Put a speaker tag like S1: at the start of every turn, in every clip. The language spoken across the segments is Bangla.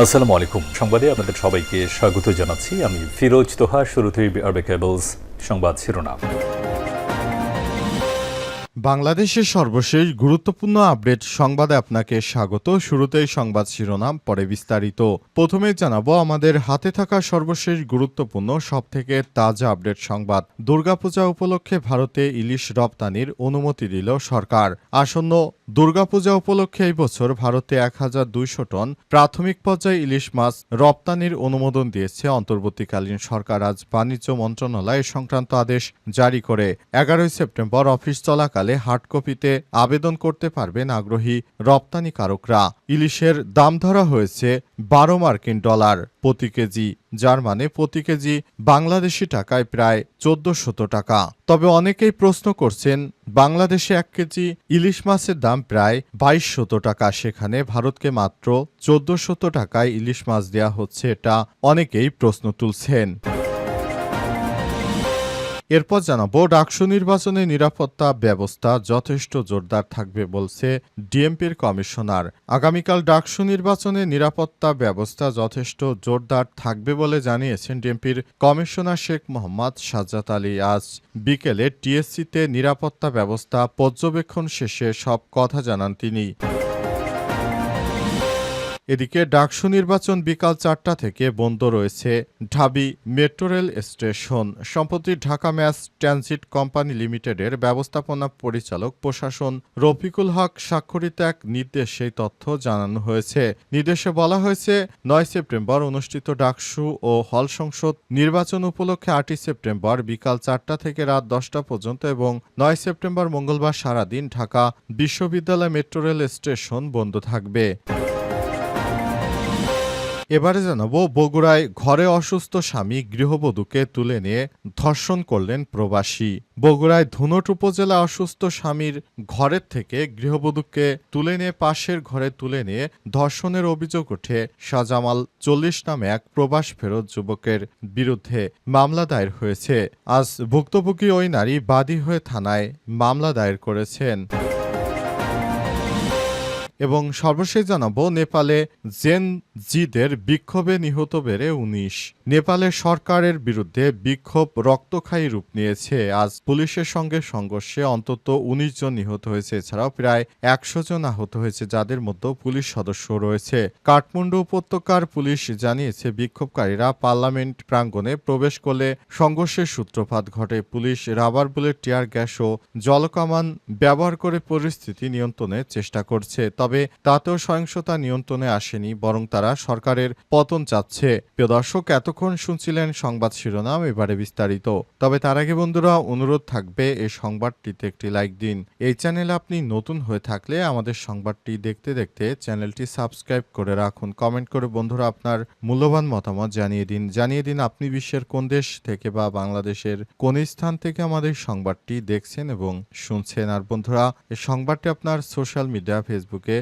S1: আসসালামু আলাইকুম। সংবাদে আপনাদের সবাইকে স্বাগত জানাচ্ছি। আমি ফিরোজ তোহা, শুরুতেই আরবে কেবলস সংবাদ শিরোনাম।
S2: বাংলাদেশের সর্বশেষ গুরুত্বপূর্ণ আপডেট সংবাদে আপনাকে স্বাগত। শুরুতেই সংবাদ শিরোনাম, পরে বিস্তারিত। প্রথমে জানাব, আমাদের হাতে থাকা সর্বশেষ গুরুত্বপূর্ণ, সবথেকে তাজা আপডেট সংবাদ। দুর্গাপূজা উপলক্ষে ভারতে ইলিশ রপ্তানির অনুমতি দিল সরকার। আসন্ন দুর্গাপূজা উপলক্ষে এই বছর ভারতে এক হাজার দুইশো টন প্রাথমিক পর্যায়ে ইলিশ মাছ রপ্তানির অনুমোদন দিয়েছে অন্তর্বর্তীকালীন সরকার। আজ বাণিজ্য মন্ত্রণালয় সংক্রান্ত আদেশ জারি করে। এগারোই সেপ্টেম্বর অফিস চলাকালে হার্ড কপিতে আবেদন করতে পারবেন আগ্রহী রপ্তানিকারকরা। ইলিশের দাম ধরা হয়েছে বারো মার্কিন ডলার প্রতি কেজি। যার মানে প্রতি কেজি বাংলাদেশি টাকায় প্রায় চোদ্দশত টাকা। তবে অনেকেই প্রশ্ন করছেন, বাংলাদেশে এক কেজি ইলিশ মাছের দাম প্রায় বাইশশত টাকা, সেখানে ভারতকে মাত্র চোদ্দশত টাকায় ইলিশ মাছ দেয়া হচ্ছে এটা অনেকেই প্রশ্ন তুলছেন। এরপর জানাব, ডাকসু নির্বাচনে নিরাপত্তা ব্যবস্থা যথেষ্ট জোরদার থাকবে বলছে ডিএমপির কমিশনার। আগামীকাল ডাকসু নির্বাচনে নিরাপত্তা ব্যবস্থা যথেষ্ট জোরদার থাকবে বলে জানিয়েছেন ডিএমপির কমিশনার শেখ মোহাম্মদ সাজ্জাদ আলী। আজ বিকেলে টিএসসিতে নিরাপত্তা ব্যবস্থা পর্যবেক্ষণ শেষে সব কথা জানান তিনি। এদিকে ডাকসু নির্বাচন বিকাল চারটা থেকে বন্ধ রয়েছে ঢাবি মেট্রো রেল স্টেশন। সম্প্রতি ঢাকা ম্যাস ট্রানজিট কোম্পানি লিমিটেডের ব্যবস্থাপনা পরিচালক প্রশাসন রফিকুল হক স্বাক্ষরিত এক নির্দেশে তথ্য জানানো হয়েছে। নির্দেশে বলা হয়েছে, নয় সেপ্টেম্বর অনুষ্ঠিত ডাকসু ও হল সংসদ নির্বাচন উপলক্ষে আটই সেপ্টেম্বর বিকাল চারটা থেকে রাত দশটা পর্যন্ত এবং নয় সেপ্টেম্বর মঙ্গলবার সারাদিন ঢাকা বিশ্ববিদ্যালয় মেট্রো রেল স্টেশন বন্ধ থাকবে। এবারে জানাব, বগুড়ায় ঘরে অসুস্থ স্বামী গৃহবধূকে তুলে নিয়ে ধর্ষণ করলেন প্রবাসী। বগুড়ায় ধুনট উপজেলা অসুস্থ স্বামীর ঘরের থেকে গৃহবধূকে তুলে নিয়ে পাশের ঘরে তুলে নিয়ে ধর্ষণের অভিযোগ ওঠে শাহজামাল চল্লিশ নামে এক প্রবাস ফেরত যুবকের বিরুদ্ধে মামলা দায়ের হয়েছে। আজ ভুক্তভোগী ওই নারী বাদী হয়ে থানায় মামলা দায়ের করেছেন। এবং সর্বশেষ জানাব নেপালে জেন জিদের বিক্ষোভে নিহত বেড়ে উনিশ। নেপালে সরকারের বিরুদ্ধে বিক্ষোভ রক্তক্ষয়ী রূপ নিয়েছে। আজ পুলিশের সঙ্গে সংঘর্ষে অন্তত উনিশ জন নিহত হয়েছে। এছাড়াও প্রায় একশো জন আহত হয়েছে, যাদের মধ্যে পুলিশ সদস্য রয়েছে। কাঠমান্ডু উপত্যকার পুলিশ জানিয়েছে, বিক্ষোভকারীরা পার্লামেন্ট প্রাঙ্গণে প্রবেশ করলে সংঘর্ষের সূত্রপাত ঘটে। Police rubber bullet, tear gas ও জলকামান ব্যবহার করে পরিস্থিতি নিয়ন্ত্রণের চেষ্টা করছে। তবে তাতেও সহিংসতা নিয়ন্ত্রণে আসেনি, বরং তারা সরকারের পতন চাচ্ছে। প্রিয় দর্শক, এতক্ষণ শুনছিলেন সংবাদ শিরোনাম, এবারে বিস্তারিত। তবে তার আগে বন্ধুরা, অনুরোধ থাকবে, এই সংবাদটিতে একটি লাইক দিন। এই চ্যানেলে আপনি নতুন হয়ে থাকলে আমাদের সংবাদটি দেখতে দেখতে চ্যানেলটি সাবস্ক্রাইব করে রাখুন। কমেন্ট করে বন্ধুরা আপনার মূল্যবান মতামত জানিয়ে দিন। জানিয়ে দিন আপনি বিশ্বের কোন দেশ থেকে বা বাংলাদেশের কোন স্থান থেকে আমাদের সংবাদটি দেখছেন এবং শুনছেন। আর বন্ধুরা, এই সংবাদটি আপনার সোশ্যাল মিডিয়া, ফেসবুকে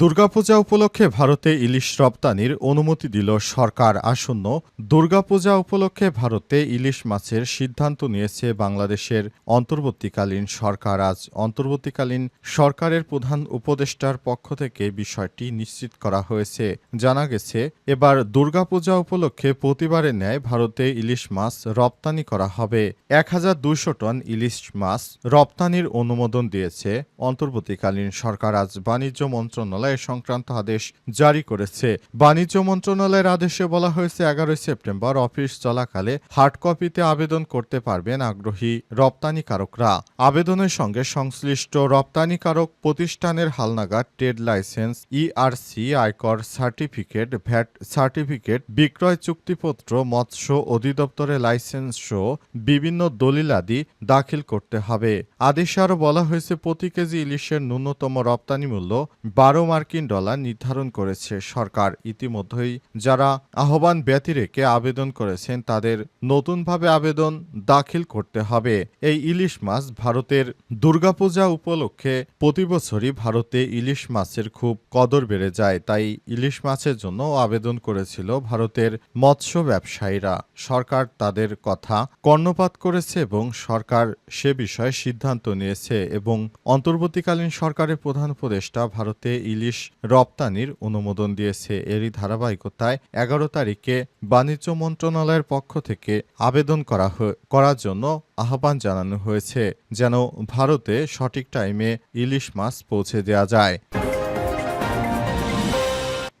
S2: দুর্গাপূজা উপলক্ষে ভারতে ইলিশ রপ্তানির অনুমতি দিল সরকার। আসন্ন দুর্গাপূজা উপলক্ষে ভারতে ইলিশ মাছের সিদ্ধান্ত নিয়েছে বাংলাদেশের অন্তর্বর্তীকালীন সরকার। আজ অন্তর্বর্তীকালীন সরকারের প্রধান উপদেষ্টার পক্ষ থেকে বিষয়টি নিশ্চিত করা হয়েছে। জানা গেছে, এবার দুর্গাপূজা উপলক্ষে প্রতিবারের ন্যায় ভারতে ইলিশ মাছ রপ্তানি করা হবে। এক হাজার দুইশো টন ইলিশ মাছ রপ্তানির অনুমোদন দিয়েছে অন্তর্বর্তীকালীন সরকার। আজ বাণিজ্য মন্ত্রণালয় এ সংক্রান্ত আদেশ জারি করেছে। বাণিজ্য মন্ত্রণালয়ের আদেশে বলা হয়েছে, এগারোই সেপ্টেম্বর অফিস চলাকালে হার্ড কপিতে আবেদন করতে পারবেন আগ্রহী রপ্তানিকারকরা। আবেদনের সঙ্গে সংশ্লিষ্ট রপ্তানিকারক প্রতিষ্ঠানের হালনাগাদ ট্রেড লাইসেন্স ইআরসি আয়কর সার্টিফিকেট, ভ্যাট সার্টিফিকেট, বিক্রয় চুক্তিপত্র, মৎস্য অধিদপ্তরের লাইসেন্স সহ বিভিন্ন দলিলাদি দাখিল করতে হবে। আদেশে আরও বলা হয়েছে, প্রতি কেজি ইলিশের ন্যূনতম রপ্তানি মূল্য বারো মার্কিন ডলার নির্ধারণ করেছে সরকার। ইতিমধ্যেই যারা আহ্বান ব্যতি রেখে আবেদন করেছেন, তাদের নতুনভাবে আবেদন দাখিল করতে হবে। এই ইলিশ মাছ ভারতের দুর্গাপূজা উপলক্ষে প্রতি বছরই ভারতে ইলিশ মাছের খুব কদর বেড়ে যায়। তাই ইলিশ মাছের জন্য আবেদন করেছিল ভারতের মৎস্য ব্যবসায়ীরা। সরকার তাদের কথা কর্ণপাত করেছে এবং সরকার সে বিষয়ে সিদ্ধান্ত নিয়েছে এবং অন্তর্বর্তীকালীন সরকারের প্রধান উপদেষ্টা ভারতে ইলিশ রপ্তানির অনুমোদন দিয়েছে। এরই ধারাবাহিকতায় এগারো তারিখে বাণিজ্য মন্ত্রণালয়ের পক্ষ থেকে আবেদন করা করার জন্য আহ্বান জানানো হয়েছে। যেন ভারতে সঠিক টাইমে ইলিশ মাছ পৌঁছে দেওয়া যায়।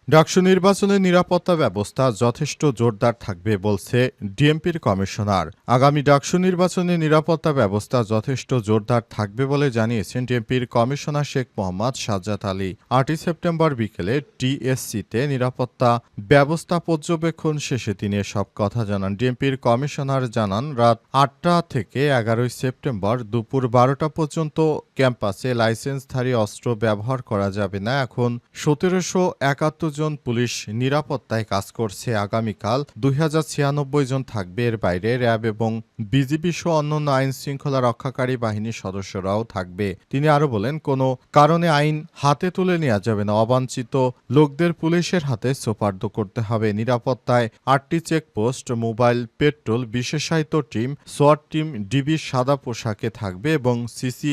S2: ডাকসু নির্বাচনের নিরাপত্তা ব্যবস্থা যথেষ্ট জোরদার থাকবে বলছে ডিএমপির কমিশনার। আগামী ডাকসু নির্বাচনে নিরাপত্তা ব্যবস্থা যথেষ্ট জোরদার থাকবে বলে জানিয়েছেন ডিএমপির কমিশনার শেখ মোহাম্মদ সাজ্জাদ আলী। আটই সেপ্টেম্বর বিকেলে টিএসসিতে নিরাপত্তা ব্যবস্থা পর্যবেক্ষণ শেষে তিনি সব কথা জানান। ডিএমপির কমিশনার জানান, রাত আটটা থেকে এগারোই সেপ্টেম্বর দুপুর বারোটা পর্যন্ত ক্যাম্পাসে লাইসেন্সধারী অস্ত্র ব্যবহার করা যাবে না। এখন সতেরোশো একাত্তর জন পুলিশ নিরাপত্তায় কাজ করছে। আগামীকাল দুই হাজার ছিয়ানব্বই জন থাকবে এর বাইরে। র্যাব এবং বিজিবি সহ অন্যান্য আইন শৃঙ্খলা রক্ষাকারী বাহিনীর সদস্যরাও থাকবে। তিনি আরও বলেন, কোনো কারণে আইন হাতে তুলে নেওয়া যাবে না। অবাঞ্ছিত লোকদের পুলিশের হাতে সোপার্দ করতে হবে। নিরাপত্তায় আটটি চেকপোস্ট, মোবাইল, পেট্রোল, বিশেষায়িত টিম, সোয়াট টিম, ডিবির সাদা পোশাকে থাকবে এবং সিসি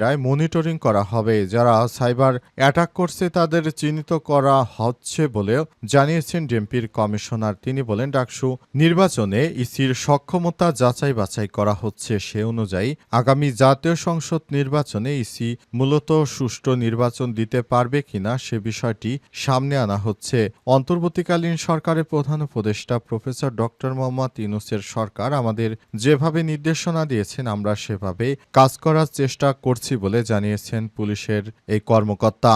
S2: ক্যামেরায় মনিটরিং করা হবে। যারা সাইবার অ্যাটাক করছে, তাদের চিহ্নিত করা হচ্ছে বলেও জানিয়েছেন ডিএমপির কমিশনার। তিনি বলেন, ডাকসু নির্বাচনে ইসির সক্ষমতা যাচাই বাছাই করা হচ্ছে সে অনুযায়ী আগামী জাতীয় সংসদ নির্বাচনে ইসি মূলত সুষ্ঠু নির্বাচন দিতে পারবে কিনা সে বিষয়টি সামনে আনা হচ্ছে। অন্তর্বর্তীকালীন সরকারের প্রধান উপদেষ্টা প্রফেসর ডক্টর মোহাম্মদ ইউনুসের সরকার আমাদের যেভাবে নির্দেশনা দিয়েছেন, আমরা সেভাবে কাজ করার চেষ্টা করছি। বলে জানিয়েছেন পুলিশের এই কর্মকর্তা।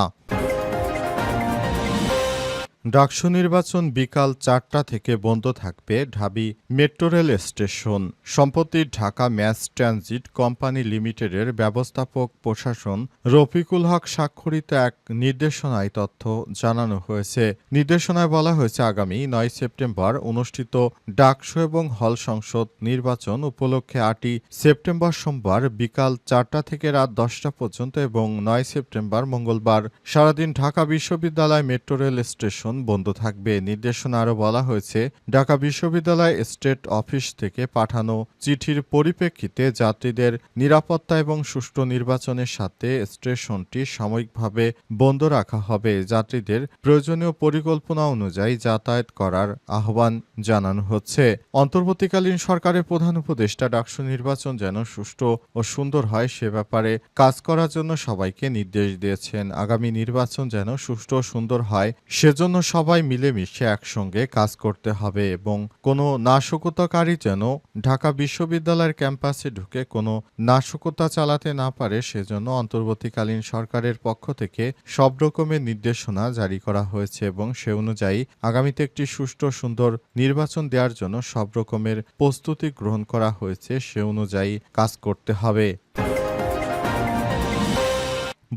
S2: ডাকসু নির্বাচন বিকাল চারটা থেকে বন্ধ থাকবে ঢাবি মেট্রো রেল স্টেশন। সম্প্রতি ঢাকা ম্যাস ট্রানজিট কোম্পানি লিমিটেডের ব্যবস্থাপক প্রশাসন রফিকুল হক স্বাক্ষরিত এক নির্দেশনায় তথ্য জানানো হয়েছে। নির্দেশনায় বলা হয়েছে, আগামী নয় সেপ্টেম্বর অনুষ্ঠিত ডাকসু এবং হল সংসদ নির্বাচন উপলক্ষে আটই সেপ্টেম্বর সোমবার বিকাল চারটা থেকে রাত দশটা পর্যন্ত এবং নয় সেপ্টেম্বর মঙ্গলবার। সারাদিন ঢাকা বিশ্ববিদ্যালয় মেট্রো রেল স্টেশন বন্ধ থাকবে। নির্দেশনা আরও বলা হয়েছে, ঢাকা বিশ্ববিদ্যালয় স্টেট অফিস থেকে পাঠানো চিঠির পরিপ্রেক্ষিতে যাত্রীদের নিরাপত্তা এবং সুষ্ঠু নির্বাচনের সাথে স্টেশনটি সাময়িকভাবে বন্ধ রাখা হবে। যাত্রীদের প্রয়োজনীয় পরিকল্পনা অনুযায়ী যাতায়াত করার আহ্বান জানানো হচ্ছে। অন্তর্বর্তীকালীন সরকারের প্রধান উপদেষ্টা ডাকসু নির্বাচন যেন সুষ্ঠু ও সুন্দর হয় সে ব্যাপারে কাজ করার জন্য সবাইকে নির্দেশ দিয়েছেন। আগামী নির্বাচন যেন সুষ্ঠু ও সুন্দর হয় সেজন্য সবাই মিলেমিশে একসঙ্গে কাজ করতে হবে এবং কোনো নাশকতাকারী যেন ঢাকা বিশ্ববিদ্যালয়ের ক্যাম্পাসে ঢুকে কোনো নাশকতা চালাতে না পারে, সেজন্য অন্তর্বর্তীকালীন সরকারের পক্ষ থেকে সব রকমের নির্দেশনা জারি করা হয়েছে এবং সে অনুযায়ী আগামীতে একটি সুষ্ঠু সুন্দর নির্বাচন দেওয়ার জন্য সব রকমের প্রস্তুতি গ্রহণ করা হয়েছে, সে অনুযায়ী কাজ করতে হবে।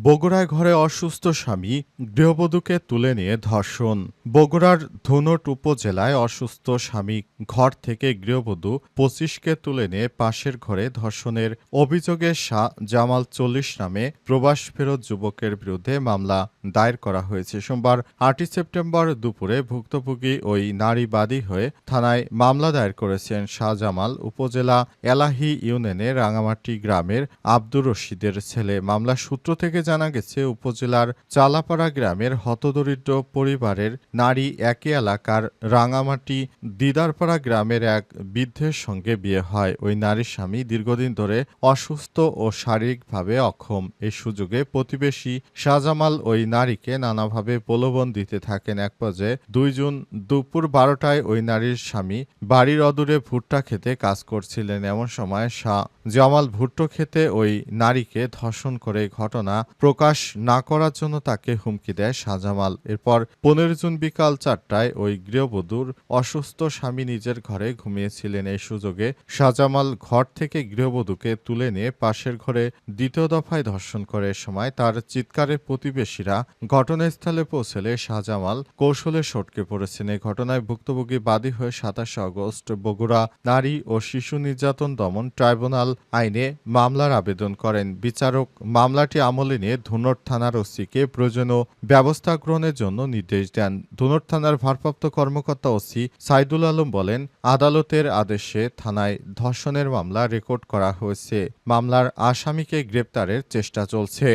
S2: বগুড়ায় ঘরে অসুস্থ স্বামী গৃহবধূকে তুলে নিয়ে ধর্ষণ। বগুড়ার ধুনট উপজেলায় অসুস্থ স্বামী ঘর থেকে গৃহবধূ পঁচিশকে তুলে নিয়ে পাশের ঘরে ধর্ষণের অভিযোগে শাহ জামাল চল্লিশ নামে প্রবাস ফেরত যুবকের বিরুদ্ধে মামলা দায়ের করা হয়েছে। সোমবার আটই সেপ্টেম্বর দুপুরে ভুক্তভোগী ওই নারীবাদী হয়ে থানায় মামলা দায়ের করেছেন শাহজামাল উপজেলা এলাহি ইউনিয়নের রাঙামাটি গ্রামের আব্দুর রশিদের ছেলে। মামলা সূত্র থেকে জানা গেছে, উপজেলার চালাপাড়া গ্রামের হতদরিদ্র পরিবারের নারী একই এলাকার রাঙামাটি দিদারপাড়া গ্রামের এক বৃদ্ধের সঙ্গে বিয়ে হয়। ওই নারীর স্বামী দীর্ঘদিন ধরে অসুস্থ ও শারীরিকভাবে অক্ষম। এই সুযোগে প্রতিবেশী শাহজামাল ওই নারীকে নানাভাবে প্রলোভন দিতে থাকেন। এক পর্যায়ে দুই জুন দুপুর বারোটায় ওই নারীর স্বামী বাড়ির অদূরে ভুট্টা খেতে কাজ করছিলেন। এমন সময় শাহ জামাল ভুট্টো খেতে ওই নারীকে ধর্ষণ করে ঘটনা প্রকাশ না করার জন্য তাকে হুমকি দেয় শাহজামাল এরপর পনেরো জুন বিকাল চারটায় ওই গৃহবধূর অসুস্থ স্বামী নিজের ঘরে ঘুমিয়েছিলেন। এই সুযোগে শাহজামাল ঘর থেকে গৃহবধূকে তুলে নিয়ে পাশের ঘরে দ্বিতীয় দফায় ধর্ষণ করে। সময় তার চিৎকারে প্রতিবেশীরা ঘটনাস্থলে পৌঁছলে শাহজামাল কৌশলে সটকে পড়েছেন। এই ঘটনায় ভুক্তভোগী বাদী হয়ে সাতাশে আগস্ট বগুড়া নারী ও শিশু নির্যাতন দমন ট্রাইব্যুনাল আইনে মামলার আবেদন করেন। বিচারক মামলাটি আমলে নিয়ে ধুনট থানার ওসিকে প্রয়োজনীয় ব্যবস্থা গ্রহণের জন্য নির্দেশ দেন। ধুনট থানার ভারপ্রাপ্ত কর্মকর্তা ওসি সাইদুল আলম বলেন, আদালতের আদেশে থানায় ধর্ষণের মামলা রেকর্ড করা হয়েছে। মামলার আসামিকে গ্রেপ্তারের চেষ্টা চলছে।